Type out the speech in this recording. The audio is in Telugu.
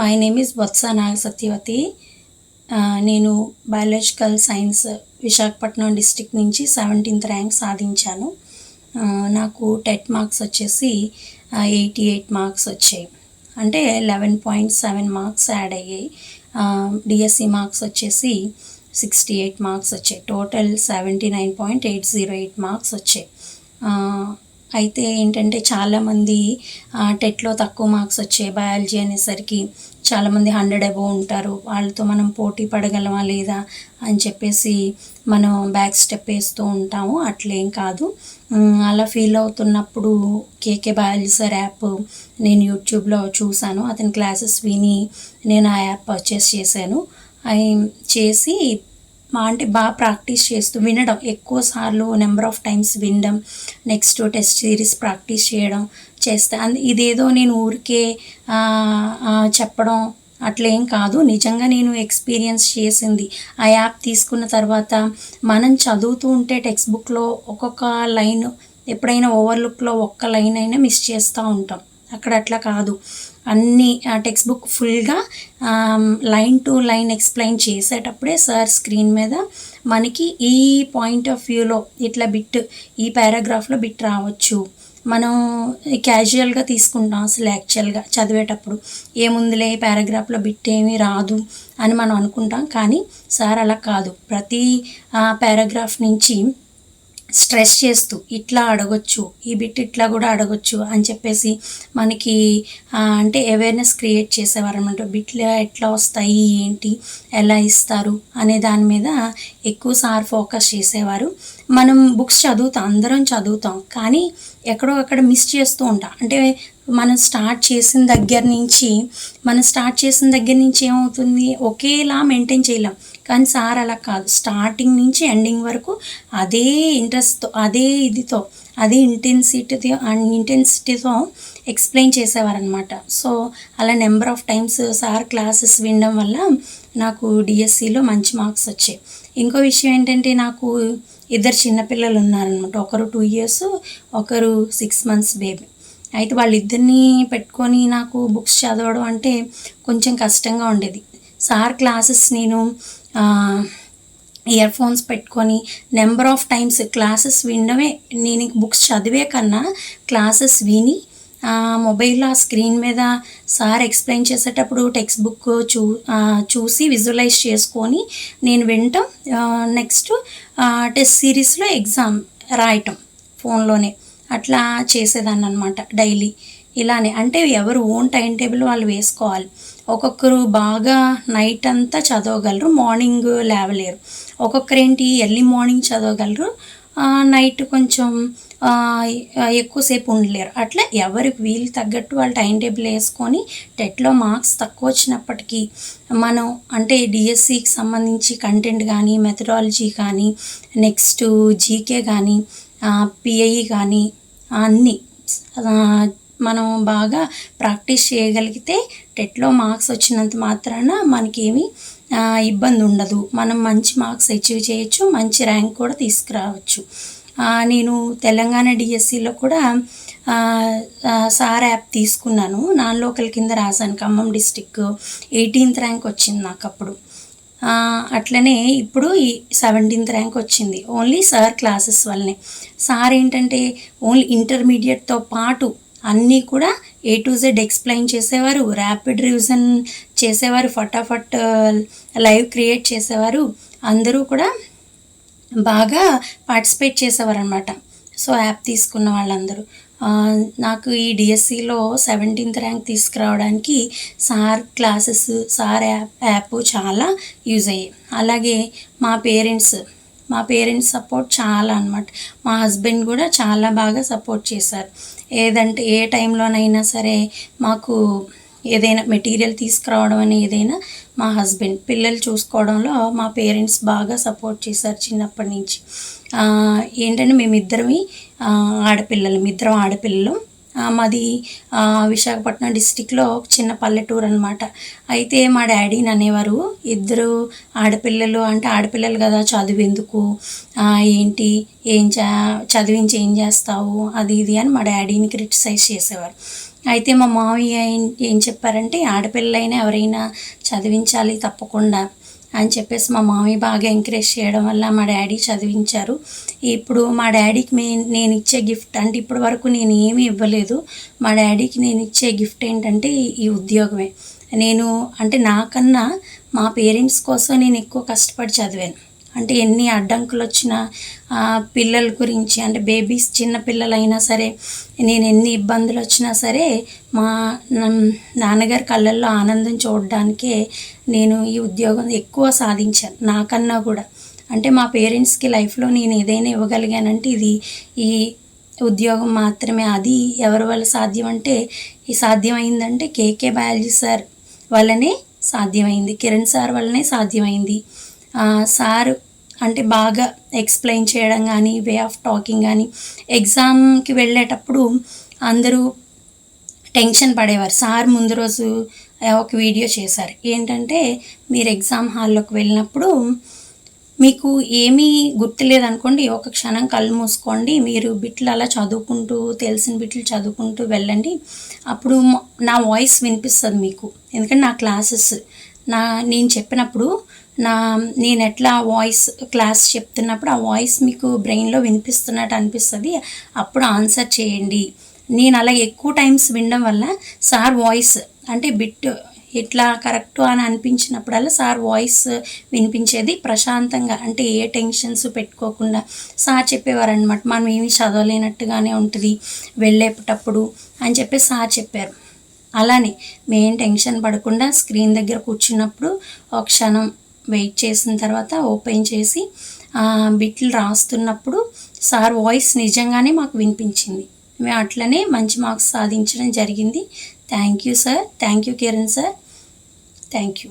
My name is Botsa Naga Satyavathi నేను బయాలజికల్ సైన్స్ విశాఖపట్నం డిస్టిక్ నుంచి సెవెంటీన్త్ ర్యాంక్ సాధించాను. నాకు టెట్ మార్క్స్ వచ్చేసి ఎయిటీ ఎయిట్ మార్క్స్ వచ్చాయి. అంటే eleven point seven marks add అయ్యాయి. డిఎస్సి మార్క్స్ వచ్చేసి సిక్స్టీ ఎయిట్ మార్క్స్ వచ్చాయి. Total seventy nine point eight zero eight marks వచ్చాయి అయితే ఏంటంటే చాలామంది టెట్లో తక్కువ మార్క్స్ వచ్చాయి బయాలజీ అనేసరికి చాలామంది హండ్రెడ్ అబోవ్ ఉంటారు. వాళ్ళతో మనం పోటీ పడగలమా లేదా అని చెప్పేసి మనం బ్యాక్ స్టెప్ వేస్తూ ఉంటాము. అట్లేం కాదు. అలా ఫీల్ అవుతున్నప్పుడు కేకే బయాలజీ సార్ యాప్ నేను యూట్యూబ్లో చూశాను. అతని క్లాసెస్ విని నేను ఆ యాప్ పర్చేస్ చేశాను. అవి చేసి మా అంటే బాగా ప్రాక్టీస్ చేస్తూ వినడం. ఎక్కువ సార్లు నెంబర్ ఆఫ్ టైమ్స్ వినడం. నెక్స్ట్ టెస్ట్ సిరీస్ ప్రాక్టీస్ చేయడం చేస్తా. ఇదేదో నేను ఊరికే చెప్పడం అట్లేం కాదు. నిజంగా నేను ఎక్స్పీరియన్స్ చేసింది. ఆ యాప్ తీసుకున్న తర్వాత మనం చదువుతూ ఉంటే టెక్స్ట్ బుక్లో ఒక్కొక్క లైన్ ఎప్పుడైనా ఓవర్లుక్లో ఒక్క లైన్ అయినా మిస్ చేస్తూ ఉంటాం. అక్కడ అట్లా కాదు. అన్ని టెక్స్ట్ బుక్ ఫుల్గా లైన్ టు లైన్ ఎక్స్ప్లెయిన్ చేసేటప్పుడే సార్ స్క్రీన్ మీద మనకి ఈ పాయింట్ ఆఫ్ వ్యూలో ఇట్లా బిట్ ఈ పారాగ్రాఫ్లో బిట్ రావచ్చు. మనం క్యాజువల్గా తీసుకుంటాం అసలు యాక్చువల్గా చదివేటప్పుడు. ఏముందిలే పారాగ్రాఫ్లో బిట్ ఏమీ రాదు అని మనం అనుకుంటాం. కానీ సార్ అలా కాదు. ప్రతి పారాగ్రాఫ్ నుంచి స్ట్రెస్ చేస్తూ ఇట్లా అడగొచ్చు ఈ బిట్ ఇట్లా కూడా అడగొచ్చు అని చెప్పేసి మనకి అంటే అవేర్నెస్ క్రియేట్ చేసేవారు అనమాట బిట్లు ఎట్లా వస్తాయి ఏంటి ఎలా ఇస్తారు అనే దాని మీద ఎక్కువ సార్ ఫోకస్ చేసేవారు. మనం బుక్స్ చదువుతాం అందరం చదువుతాం కానీ ఎక్కడో అక్కడ మిస్ చేస్తూ ఉంటాం. అంటే మనం స్టార్ట్ చేసిన దగ్గర నుంచి మనం స్టార్ట్ చేసిన దగ్గర నుంచి ఏమవుతుంది? ఒకేలా మెయింటైన్ చేయలేం. కానీ సార్ అలా కాదు. స్టార్టింగ్ నుంచి ఎండింగ్ వరకు అదే ఇంట్రెస్ట్తో అదే ఇదితో అదే ఇంటెన్సిటీతో ఇంటెన్సిటీతో ఎక్స్ప్లెయిన్ చేసేవారనమాట సో అలా number of times sir classes వినడం వల్ల నాకు డిఎస్సిలో మంచి మార్క్స్ వచ్చాయి. ఇంకో విషయం ఏంటంటే నాకు ఇద్దరు చిన్నపిల్లలు ఉన్నారనమాట ఒకరు టూ ఇయర్స్ ఒకరు సిక్స్ మంత్స్ బేబీ. అయితే వాళ్ళిద్దరిని పెట్టుకొని నాకు బుక్స్ చదవడం అంటే కొంచెం కష్టంగా ఉండేది. సార్ క్లాసెస్ నేను ఇయర్ ఫోన్స్ పెట్టుకొని నెంబర్ ఆఫ్ టైమ్స్ క్లాసెస్ వినడమే. నేను బుక్స్ చదివే కన్నా క్లాసెస్ విని మొబైల్లో ఆ స్క్రీన్ మీద సార్ ఎక్స్ప్లెయిన్ చేసేటప్పుడు టెక్స్ట్ బుక్ చూ చూసి విజువలైజ్ చేసుకొని నేను వినటం నెక్స్ట్ టెస్ట్ సిరీస్లో ఎగ్జామ్ రాయటం ఫోన్లోనే. అట్లా చేసేదాన్ని అనమాట డైలీ. ఇలానే. అంటే ఎవరు ఓన్ టైం టేబుల్ వాళ్ళు వేసుకోవాలి. ఒక్కొక్కరు బాగా నైట్ అంతా చదవగలరు మార్నింగ్ లేవలేరు. ఒక్కొక్కరు ఏంటి ఎర్లీ మార్నింగ్ చదవగలరు నైట్ కొంచెం ఎక్కువసేపు ఉండలేరు. అట్లా ఎవరికి వీలు తగ్గట్టు వాళ్ళు టైం టేబుల్ వేసుకొని టెట్లో మార్క్స్ తక్కువ వచ్చినప్పటికీ మనం అంటే డిఎస్సికి సంబంధించి కంటెంట్ కానీ మెథడాలజీ కానీ నెక్స్ట్ జీకే కానీ పిఐ కానీ అన్నీ మనం బాగా ప్రాక్టీస్ చేయగలిగితే టెట్లో మార్క్స్ వచ్చినంత మాత్రాన మనకేమి ఇబ్బంది ఉండదు. మనం మంచి మార్క్స్ అచీవ్ చేయొచ్చు మంచి ర్యాంక్ కూడా తీసుకురావచ్చు. నేను తెలంగాణ డిఎస్సిలో కూడా సార్ యాప్ తీసుకున్నాను. నాన్ లోకల్ కింద రాశాను. ఖమ్మం డిస్టిక్ ఎయిటీన్త్ ర్యాంక్ వచ్చింది నాకు అప్పుడు అట్లనే ఇప్పుడు ఈ సెవెంటీన్త్ ర్యాంక్ వచ్చింది. ఓన్లీ సార్ క్లాసెస్ వల్లనే. సార్ ఏంటంటే ఓన్లీ ఇంటర్మీడియట్తో పాటు అన్నీ కూడా ఏ టు జెడ్ ఎక్స్ప్లెయిన్ చేసేవారు ర్యాపిడ్ రివిజన్ చేసేవారు ఫటాఫట్ లైవ్ క్రియేట్ చేసేవారు. అందరూ కూడా బాగా పార్టిసిపేట్ చేసేవారు అనమాట సో యాప్ తీసుకున్న వాళ్ళందరూ. నాకు ఈ డిఎస్సిలో సెవెంటీన్త్ ర్యాంక్ తీసుకురావడానికి sir classes sir app app చాలా యూజ్ అయ్యాయి. అలాగే మా పేరెంట్స్ మా పేరెంట్స్ సపోర్ట్ చాలా అనమాట మా హస్బెండ్ కూడా చాలా బాగా సపోర్ట్ చేశారు. ఏదంటే ఏ టైంలోనైనా సరే మాకు ఏదైనా మెటీరియల్ తీసుకురావడం అని ఏదైనా మా హస్బెండ్ పిల్లలు చూసుకోవడంలో మా పేరెంట్స్ బాగా సపోర్ట్ చేశారు చిన్నప్పటి నుంచి. ఏంటంటే మేమిద్దరమి ఆడపిల్లలు ఇద్దరం ఆడపిల్లలు. మాది విశాఖపట్నం డిస్టిక్లో ఒక చిన్న పల్లెటూరు అనమాట అయితే మా డాడీని అనేవారు ఇద్దరు ఆడపిల్లలు అంటే ఆడపిల్లలు కదా చదువు ఎందుకు ఏంటి? ఏం చా చదివించి ఏం చేస్తావు? అది ఇది అని మా డాడీని క్రిటిసైజ్ చేసేవారు. అయితే మా మామయ్య ఏం ఏం చెప్పారంటే ఆడపిల్లలైనా ఎవరైనా చదివించాలి తప్పకుండా. అని చెప్పేసి మా మామీ బాగా ఎంకరేజ్ చేయడం వల్ల మా డాడీ చదివించారు. ఇప్పుడు మా డాడీకి మే నేను ఇచ్చే గిఫ్ట్ అంటే ఇప్పటి వరకు నేను ఏమీ ఇవ్వలేదు. మా డాడీకి నేను ఇచ్చే గిఫ్ట్ ఏంటంటే ఈ ఉద్యోగమే. నేను అంటే నాకన్నా మా పేరెంట్స్ కోసం నేను ఎక్కువ కష్టపడి చదివాను. అంటే ఎన్ని అడ్డంకులు వచ్చినా పిల్లల గురించి అంటే బేబీస్ చిన్న పిల్లలైనా సరే నేను ఎన్ని ఇబ్బందులు వచ్చినా సరే మా నన్- నాన్నగారి కళ్ళల్లో ఆనందం చూడడానికే నేను ఈ ఉద్యోగం ఎక్కువ సాధించాను నాకన్నా కూడా. అంటే మా పేరెంట్స్కి లైఫ్లో నేను ఏదైనా ఇవ్వగలిగానంటే ఇది ఈ ఉద్యోగం మాత్రమే. అది ఎవరి వల్ల సాధ్యం అంటే ఈ సాధ్యమైందంటే కేకే బయాలజీ సార్ వల్లనే సాధ్యమైంది కిరణ్ సార్ వల్లనే సాధ్యమైంది. సార్ అంటే బాగా ఎక్స్ప్లెయిన్ చేయడం కానీ వే ఆఫ్ టాకింగ్ కానీ ఎగ్జామ్కి వెళ్ళేటప్పుడు అందరూ టెన్షన్ పడేవారు. సార్ ముందు రోజు ఒక వీడియో చేశారు. ఏంటంటే మీరు ఎగ్జామ్ హాల్లోకి వెళ్ళినప్పుడు మీకు ఏమీ గుర్తులేదనుకోండి ఒక క్షణం కళ్ళు మూసుకోండి మీరు బిట్లు అలా చదువుకుంటూ తెలిసిన బిట్లు చదువుకుంటూ వెళ్ళండి. అప్పుడు నా వాయిస్ వినిపిస్తుంది మీకు. ఎందుకంటే నా క్లాసెస్ నా నేను చెప్పినప్పుడు నా నేను ఎట్లా వాయిస్ క్లాస్ చెప్తున్నప్పుడు ఆ వాయిస్ మీకు బ్రెయిన్లో వినిపిస్తున్నట్టు అనిపిస్తుంది. అప్పుడు ఆన్సర్ చేయండి. నేను అలా ఎక్కువ టైమ్స్ వినడం వల్ల సార్ వాయిస్ అంటే బిట్ ఇట్లా కరెక్ట్ అని అనిపించినప్పుడల్లా సార్ వాయిస్ వినిపించేది ప్రశాంతంగా. అంటే ఏ టెన్షన్స్ పెట్టుకోకుండా. సార్ చెప్పేవారనమాట మనం ఏమీ చదవలేనట్టుగానే ఉంటుంది వెళ్ళేటప్పుడు అని చెప్పి సార్ చెప్పారు. అలానే మేం టెన్షన్ పడకుండా స్క్రీన్ దగ్గర కూర్చున్నప్పుడు ఒక క్షణం వెయిట్ చేసిన తర్వాత ఓపెన్ చేసి ఆ, బిట్లు రాస్తున్నప్పుడు సార్ వాయిస్ నిజంగానే మాకు వినిపించింది. మేము అట్లనే మంచి మార్క్స్ సాధించడం జరిగింది. Thank you sir. Thank you Kiran sir. Thank you.